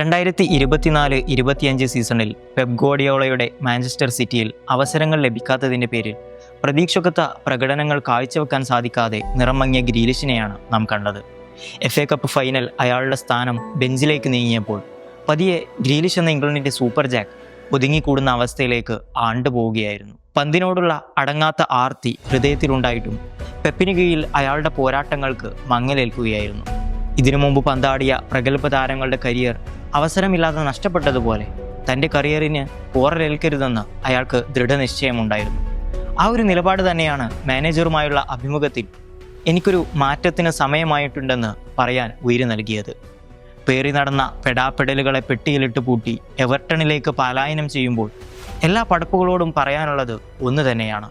രണ്ടായിരത്തി ഇരുപത്തിനാല് ഇരുപത്തിയഞ്ച് സീസണിൽ പെപ് ഗോഡിയോളയുടെ മാഞ്ചസ്റ്റർ സിറ്റിയിൽ അവസരങ്ങൾ ലഭിക്കാത്തതിന്റെ പേരിൽ പ്രതീക്ഷക്കത്ത പ്രകടനങ്ങൾ കാഴ്ചവെക്കാൻ സാധിക്കാതെ നിറമങ്ങിയ ഗ്രീലിഷിനെയാണ് നാം കണ്ടത്. എഫ് എ കപ്പ് ഫൈനൽ അയാളുടെ സ്ഥാനം ബെഞ്ചിലേക്ക് നീങ്ങിയപ്പോൾ പതിയെ ഗ്രീലിഷ് എന്ന ഇംഗ്ലണ്ടിന്റെ സൂപ്പർ ജാക്ക് ഒതുങ്ങിക്കൂടുന്ന അവസ്ഥയിലേക്ക് ആണ്ടുപോവുകയായിരുന്നു പന്തിനോടുള്ള അടങ്ങാത്ത ആർത്തി ഹൃദയത്തിലുണ്ടായിട്ടും പെപ്പിന് കീഴിൽ അയാളുടെ പോരാട്ടങ്ങൾക്ക് മങ്ങലേൽക്കുകയായിരുന്നു. ഇതിനു മുമ്പ് പന്താടിയ പ്രഗത്ഭ താരങ്ങളുടെ കരിയർ അവസരമില്ലാതെ നഷ്ടപ്പെട്ടതുപോലെ തന്റെ കരിയറിന് ഓറലേൽക്കരുതെന്ന് അയാൾക്ക് ദൃഢനിശ്ചയമുണ്ടായിരുന്നു. ആ ഒരു നിലപാട് തന്നെയാണ് മാനേജറുമായുള്ള അഭിമുഖത്തിൽ എനിക്കൊരു മാറ്റത്തിന് സമയമായിട്ടുണ്ടെന്ന് പറയാൻ ഉയരു നൽകിയത്. പേറി നടന്ന പെടാപ്പെടലുകളെ പെട്ടിയിലിട്ട് പൂട്ടി എവർട്ടണിലേക്ക് പലായനം ചെയ്യുമ്പോൾ എല്ലാ പടപ്പുകളോടും പറയാനുള്ളത് ഒന്ന് തന്നെയാണ്.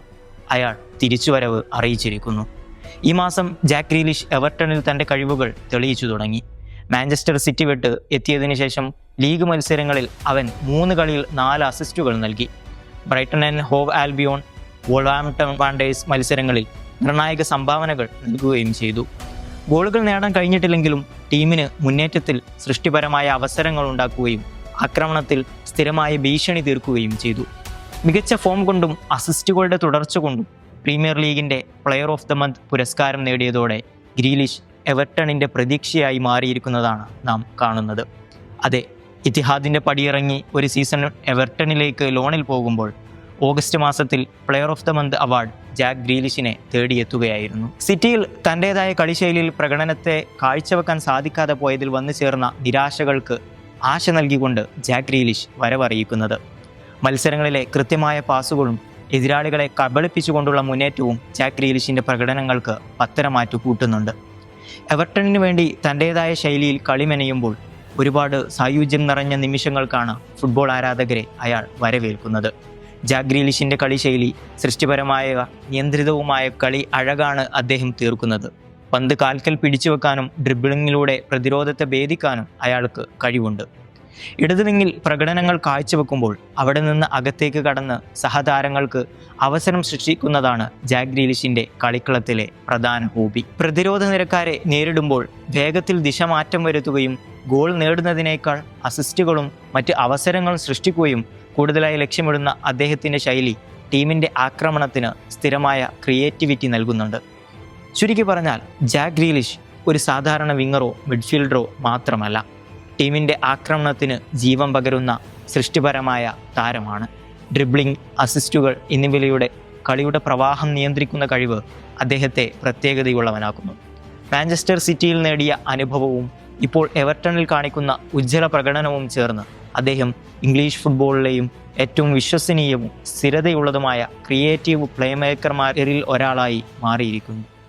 അയാൾ തിരിച്ചുവരവ് അറിയിച്ചിരിക്കുന്നു. ഈ മാസം ജാക്ക് ഗ്രീലിഷ് എവർട്ടണിൽ തന്റെ കഴിവുകൾ തെളിയിച്ചു തുടങ്ങി. മാഞ്ചസ്റ്റർ സിറ്റി വിട്ട് എത്തിയതിനു ശേഷം ലീഗ് മത്സരങ്ങളിൽ അവൻ മൂന്ന് കളിയിൽ നാല് അസിസ്റ്റുകൾ നൽകി. Brighton and Hove Albion Wolverhampton Wanderers മത്സരങ്ങളിൽ നിർണായക സംഭാവനകൾ നൽകുകയും ചെയ്തു. ഗോളുകൾ നേടാൻ കഴിഞ്ഞിട്ടില്ലെങ്കിലും ടീമിന് മുന്നേറ്റത്തിൽ സൃഷ്ടിപരമായ അവസരങ്ങൾ ഉണ്ടാക്കുകയും ആക്രമണത്തിൽ സ്ഥിരമായ ഭീഷണി തീർക്കുകയും ചെയ്തു. മികച്ച ഫോം കൊണ്ടും അസിസ്റ്റുകളുടെ തുടർച്ച കൊണ്ടും പ്രീമിയർ ലീഗിന്റെ പ്ലെയർ ഓഫ് ദ മന്ത് പുരസ്കാരം നേടിയതോടെ ഗ്രീലിഷ് എവർട്ടണിന്റെ പ്രതീക്ഷയായി മാറിയിരിക്കുന്നതാണ് നാം കാണുന്നത്. അതെ ഇത്തിഹാദിന്റെ പടിയിറങ്ങി ഒരു സീസൺ എവർട്ടണിലേക്ക് ലോണിൽ പോകുമ്പോൾ ഓഗസ്റ്റ് മാസത്തിൽ player of the month award Jack ഗ്രീലിഷിനെ തേടിയെത്തുകയായിരുന്നു. സിറ്റിയിൽ തന്റേതായ കളിശൈലിയിൽ പ്രകടനത്തെ കാഴ്ചവെക്കാൻ സാധിക്കാതെ പോയതിൽ വന്നു ചേർന്ന നിരാശകൾക്ക് ആശ നൽകിക്കൊണ്ട് ജാക്ക് ഗ്രീലിഷ് വരവറിയിക്കുന്നത്. മത്സരങ്ങളിലെ കൃത്യമായ പാസുകളും എതിരാളികളെ കബളിപ്പിച്ചുകൊണ്ടുള്ള മുന്നേറ്റവും ജാക്ക് ഗ്രീലിഷിന്റെ പ്രകടനങ്ങൾക്ക് പത്തരമാറ്റു കൂട്ടുന്നുണ്ട് എവർട്ടണിന് വേണ്ടി തന്റേതായ ശൈലിയിൽ കളിമെനയുമ്പോൾ ഒരുപാട് സായുജ്യം നിറഞ്ഞ നിമിഷങ്ങൾക്കാണ് ഫുട്ബോൾ ആരാധകരെ അയാൾ വരവേൽക്കുന്നത്. ജാഗ്രീലിഷിന്റെ കളി കളിശൈലി സൃഷ്ടിപരമായ നിയന്ത്രിതവുമായ കളി അഴകാണ് അദ്ദേഹം തീർക്കുന്നത്. പന്ത് കാൽക്കൽ പിടിച്ചു വെക്കാനും ഡ്രിബിളിങ്ങിലൂടെ പ്രതിരോധത്തെ ഭേദിക്കാനും അയാൾക്ക് കഴിവുണ്ട്. ഇടതുവിങ്ങിൽ പ്രകടനങ്ങൾ കാഴ്ചവെക്കുമ്പോൾ അവിടെ നിന്ന് അകത്തേക്ക് കടന്ന് സഹതാരങ്ങൾക്ക് അവസരം സൃഷ്ടിക്കുന്നതാണ് ജാക്ക് ഗ്രീലിഷിന്റെ കളിക്കളത്തിലെ പ്രധാന ഹോബി. പ്രതിരോധ നിരക്കാരെ നേരിടുമ്പോൾ വേഗത്തിൽ ദിശമാറ്റം വരുത്തുകയും ഗോൾ നേടുന്നതിനേക്കാൾ അസിസ്റ്റുകളും മറ്റ് അവസരങ്ങളും സൃഷ്ടിക്കുകയും കൂടുതലായി ലക്ഷ്യമിടുന്ന അദ്ദേഹത്തിന്റെ ശൈലി ടീമിന്റെ ആക്രമണത്തിന് സ്ഥിരമായ ക്രിയേറ്റിവിറ്റി നൽകുന്നുണ്ട്. ചുരുക്കി പറഞ്ഞാൽ ജാക്ക് ഗ്രീലിഷ് ഒരു സാധാരണ വിങ്ങറോ മിഡ്ഫീൽഡറോ മാത്രമല്ല. ടീമിന്റെ ആക്രമണത്തിന് ജീവൻ പകരുന്ന സൃഷ്ടിപരമായ താരമാണ്. ഡ്രിബ്ലിംഗ് അസിസ്റ്റുകൾ എന്നിവയിലൂടെ കളിയുടെ പ്രവാഹം നിയന്ത്രിക്കുന്ന കഴിവ് അദ്ദേഹത്തെ പ്രത്യേകതയുള്ളവനാക്കുന്നു. മാഞ്ചസ്റ്റർ സിറ്റിയിൽ നേടിയ അനുഭവവും ഇപ്പോൾ എവർട്ടണിൽ കാണിക്കുന്ന ഉജ്ജ്വല പ്രകടനവും ചേർന്ന് അദ്ദേഹം ഇംഗ്ലീഷ് ഫുട്ബോളിലെയും ഏറ്റവും വിശ്വസനീയവും സ്ഥിരതയുള്ളതുമായ ക്രിയേറ്റീവ് പ്ലേമേക്കർമാരിൽ ഒരാളായി മാറിയിരിക്കുന്നു.